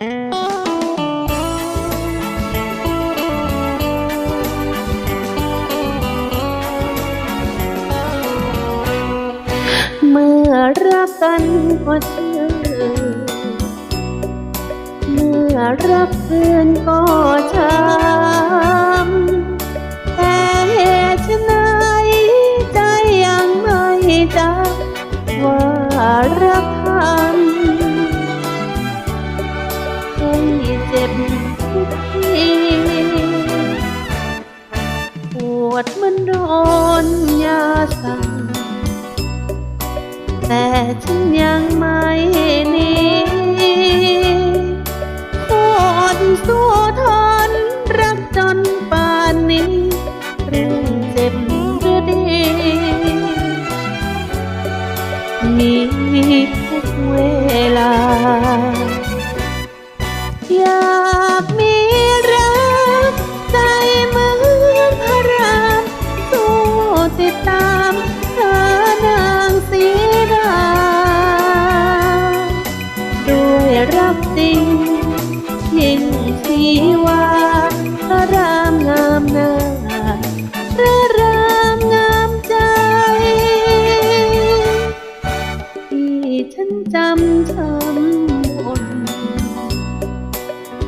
เมื่อรักกันก็เชื่อเมื่อรักเพื่อนก็ช้ำแต่เหตุไฉนใจยังไม่จำว่ารักกัน ให้เจ็บ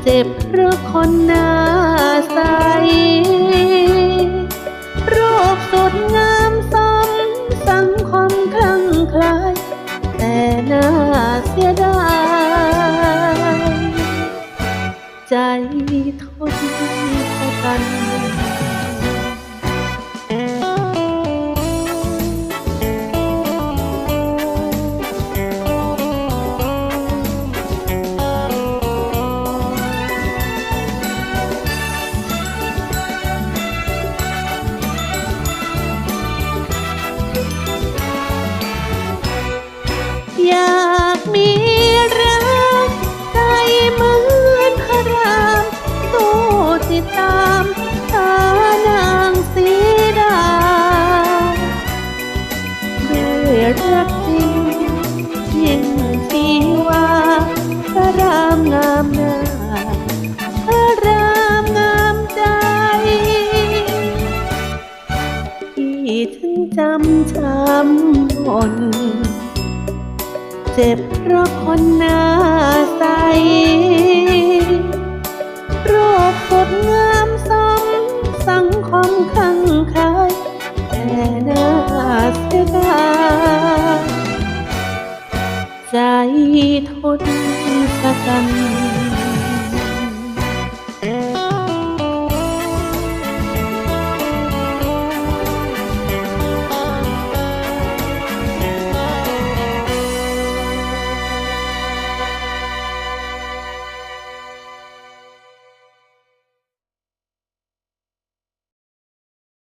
เจ็บเพราะคนหน้าใส รูปสุดงามสมสังคมคลั่งคลาย แต่น่าเสียดาย ใจทนกัน รักจริงยิ่งสีว่าพระรามงามหน้าพระรามงามใจที่ถึงจำจำหนเจ็บเพราะคนหน้าใสโรคสดงามสมสังคมข้างใคร ใจทนสกัน